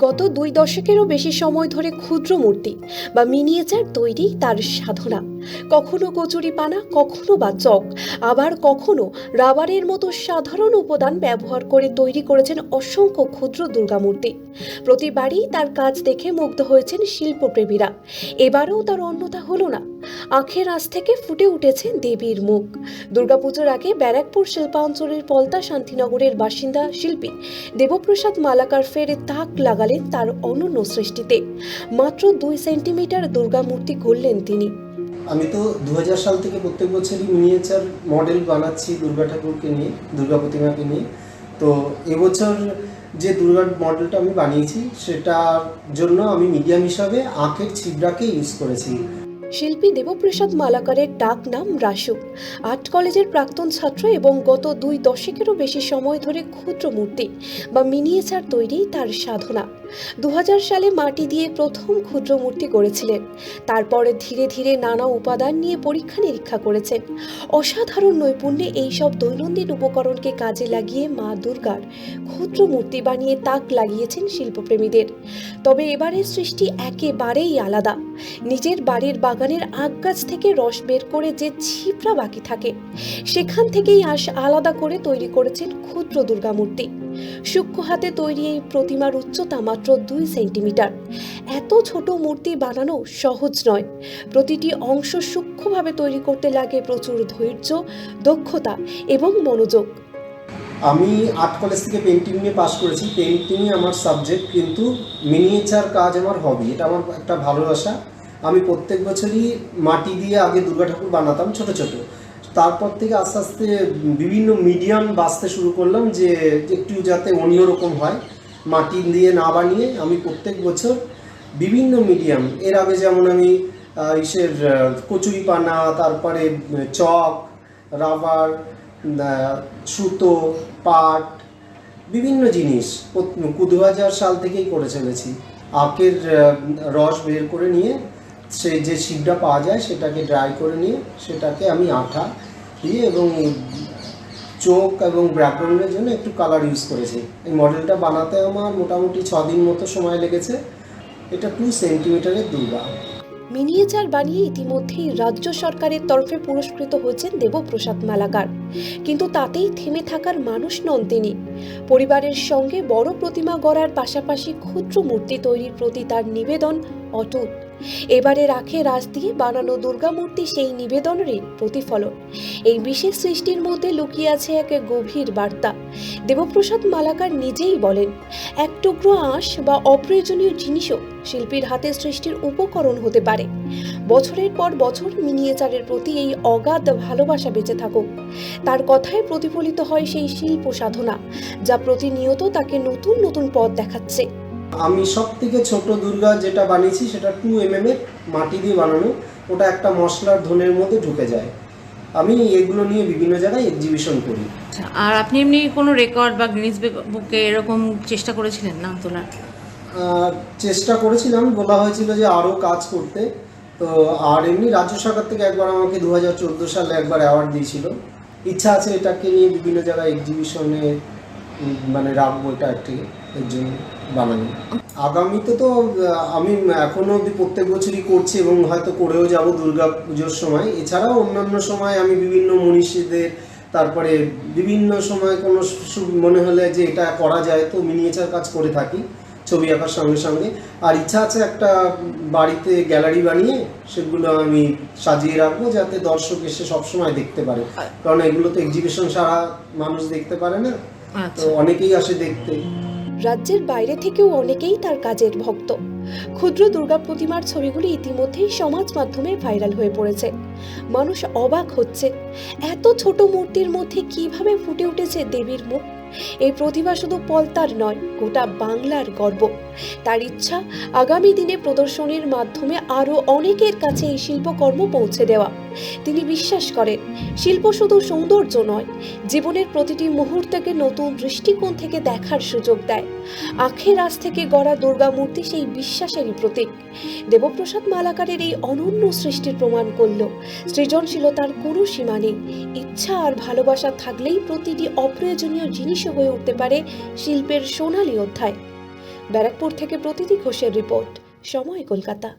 গত দুই দশকেরও বেশি সময় ধরে ক্ষুদ্র মূর্তি বা মিনিয়েচার তৈরি তার সাধনা। কখনো কচুরি পানা, কখনো বা চক, আবার কখনো রাবারের মতো সাধারণ উপাদান ব্যবহার করে তৈরি করেছেন অসংখ্য ক্ষুদ্র দুর্গামূর্তি প্রতিবারই তার কাজ দেখে মুগ্ধ হয়েছেন শিল্পপ্রেমীরা। এবারেও তার অন্যতা হলো না। আখের আজ থেকে ফুটে উঠেছে দেবীর মুখ। দুর্গাপুজোর আগে ব্যারাকপুর শিল্পাঞ্চলের পলতা শান্তিনগরের বাসিন্দা শিল্পী দেবপ্রসাদ মালাকার ফেরে তাক লাগালেন তার অনন্য সৃষ্টিতে। মাত্র দুই সেন্টিমিটার দুর্গা মূর্তি গড়লেন তিনি। আমি তো দু হাজার সাল থেকে প্রত্যেক বছরই মিনিয়েচার মডেল বানাচ্ছি দুর্গা ঠাকুরকে নিয়ে, দুর্গা প্রতিমাকে নিয়ে। তো এবছর যে দুর্গা মডেলটা আমি বানিয়েছি, সেটার জন্য আমি মিডিয়াম হিসাবে আঁখের ছিবড়াকে ইউজ করেছি। শিল্পী দেবপ্রসাদ মালাকারের ডাক নাম রাসু। আর্ট কলেজের প্রাক্তন ছাত্র এবং গত দুই দশকেরও বেশি সময় ধরে ক্ষুদ্র মূর্তি বা মিনিয়েচার তৈরি তার সাধনা। দু হাজার সালে মাটি দিয়ে প্রথম ক্ষুদ্র মূর্তি গড়েছিলেন। তারপরে ধীরে ধীরে নানা উপাদান নিয়ে পরীক্ষা নিরীক্ষা করেছেন। অসাধারণ নৈপুণ্যে এইসব দৈনন্দিন উপকরণকে কাজে লাগিয়ে মা দুর্গার ক্ষুদ্র মূর্তি বানিয়ে তাক লাগিয়েছেন শিল্পপ্রেমীদের। তবে এবারের সৃষ্টি একেবারেই আলাদা। নিজের বাড়ির বাগানের আগ গাছ থেকে রস বের করে যে ছিপড়া বাকি থাকে, সেখান থেকেই আস আলাদা করে তৈরি করেছেন ক্ষুদ্র দুর্গা মূর্তি সূক্ষ্ম হাতে তৈরি এই প্রতিমার উচ্চতা মাত্র দুই সেন্টিমিটার। এত ছোট মূর্তি বানানো সহজ নয়। প্রতিটি অংশ সূক্ষ্মভাবে তৈরি করতে লাগে প্রচুর ধৈর্য, দক্ষতা এবং মনোযোগ। আমি আর্ট কলেজ থেকে পেন্টিং নিয়ে পাশ করেছি। পেন্টিংই আমার সাবজেক্ট, কিন্তু মিনিয়েচার কাজ আমার হবি। এটা আমার একটা ভালোবাসা। আমি প্রত্যেক বছরই মাটি দিয়ে আগে দুর্গা ঠাকুর বানাতাম ছোট ছোট। তারপর থেকে আস্তে আস্তে বিভিন্ন মিডিয়াম বাঁচতে শুরু করলাম যে একটু যাতে অন্যরকম হয়, মাটি দিয়ে না বানিয়ে আমি প্রত্যেক বছর বিভিন্ন মিডিয়াম এর আগে যেমন আমি ইসের কচুরি পানা তারপরে চক, রাবার সুতো, পাট, বিভিন্ন জিনিস দু হাজার সাল থেকেই করে চলেছি। আখের রস বের করে নিয়ে সে যে শিপটা পাওয়া যায় সেটাকে ড্রাই করে নিয়ে সেটাকে আমি আঠা দিয়ে এবং চোখ এবং ব্যাকগ্রাউন্ডের জন্য একটু কালার ইউজ করেছি। এই মডেলটা বানাতে আমার মোটামুটি ছ দিন মতো সময় লেগেছে। এটা টু সেন্টিমিটারের দুর্গা। মিনিয়েচার বানিয়ে ইতিমধ্যেই রাজ্য সরকারের তরফে পুরস্কৃত হয়েছেন দেবপ্রসাদ মালাকার। কিন্তু তাতেই থেমে থাকার মানুষ নন তিনি। পরিবারের সঙ্গে বড় প্রতিমা গড়ার পাশাপাশি ক্ষুদ্র মূর্তি তৈরির প্রতি তার নিবেদন অটুট। এবারে রাখে রাজ দিয়ে বানানো দুর্গা মূর্তি সেই নিবেদনেরই প্রতিফলন। এই বিশেষ সৃষ্টির মধ্যে লুকিয়ে আছে এক গভীর বার্তা। দেবপ্রসাদ মালাকার নিজেই বলেন, এক টুকরো আঁশ বা অপ্রয়োজনীয় জিনিসও শিল্পীর হাতে সৃষ্টির উপকরণ হতে পারে। বছরের পর বছর মিনিয়েচারের প্রতি এই অগাধ ভালোবাসা বেঁচে থাকুক। তার কথায় প্রতিফলিত হয় সেই শিল্প সাধনা, যা প্রতিনিয়ত তাকে নতুন নতুন পথ দেখাচ্ছে। আমি সব থেকে ছোট দুর্গা যেটা বানিয়েছি সেটা টু এম এর মাটি দিয়ে বানানো। ওটা একটা মশলার ধনের মধ্যে ঢুকে যায়। আমি এগুলো নিয়ে বিভিন্ন জায়গায় এক্সিবিশন করি। আচ্ছা আর আপনি এমনি কোনো রেকর্ড বা গিনিস বুকে এরকম চেষ্টা করেছিলেন নাম তোলার? চেষ্টা করেছিলাম। বলা হয়েছিল যে আরও কাজ করতে। তো আর এমনি রাজ্য সরকার থেকে একবার আমাকে দু হাজার চোদ্দ সালে একবার অ্যাওয়ার্ড দিয়েছিল। ইচ্ছা আছে এটাকে নিয়ে বিভিন্ন জায়গায় এক্সিবিশনে মানে রাখব এটা একটি বানানো। আগামীতে তো আমি এখনও অবধি প্রত্যেক বছরই করছি এবং হয়তো করেও যাব দুর্গা পুজোর সময়। এছাড়াও অন্যান্য সময় আমি বিভিন্ন মনীষীদের তারপরে বিভিন্ন সময় কোনো মনে হলে যে এটা করা যায় তো মিনিয়েচার কাজ করে থাকি ছবি আঁকার সঙ্গে সঙ্গে। আর ইচ্ছা আছে একটা বাড়িতে গ্যালারি বানিয়ে সেগুলো আমি সাজিয়ে রাখব যাতে দর্শক এসে সবসময় দেখতে পারে। কারণ এগুলো তো এক্সিবিশন ছাড়া মানুষ দেখতে পারে না। তো আচ্ছা অনেকেই আসে দেখতে। রাজ্যের বাইরে থেকেও অনেকেই তার কাজের ভক্ত। ক্ষুদ্র দুর্গা প্রতিমার ছবিগুলি ইতিমধ্যেই সমাজ মাধ্যমে ভাইরাল হয়ে পড়েছে। মানুষ অবাক হচ্ছে, এত ছোট মূর্তির মধ্যে কীভাবে ফুটে উঠেছে দেবীর মুখ? এই প্রতিভা শুধু পলতার নয়, গোটা বাংলার গর্ব। তার ইচ্ছা আগামী দিনে প্রদর্শনীর মাধ্যমে আরও অনেকের কাছে এই শিল্পকর্ম পৌঁছে দেওয়া। তিনি বিশ্বাস করেন, শিল্প শুধু সৌন্দর্য নয়, জীবনের প্রতিটি মুহূর্তকে নতুন দৃষ্টিকোণ থেকে দেখার সুযোগ দেয়। আখের আজ থেকে গড়া দুর্গা মূর্তি সেই বিশ্বাসেরই প্রতীক। দেবপ্রসাদ মালাকারের এই অনন্য সৃষ্টির প্রমাণ করল, সৃজনশীলতার কোনো সীমা নেই। ইচ্ছা আর ভালোবাসা থাকলেই প্রতিটি অপ্রয়োজনীয় জিনিসও হয়ে উঠতে পারে শিল্পের সোনালী অধ্যায়। ব্যারাকপুর থেকে প্রতিটি ঘোষের রিপোর্ট সময় কলকাতা।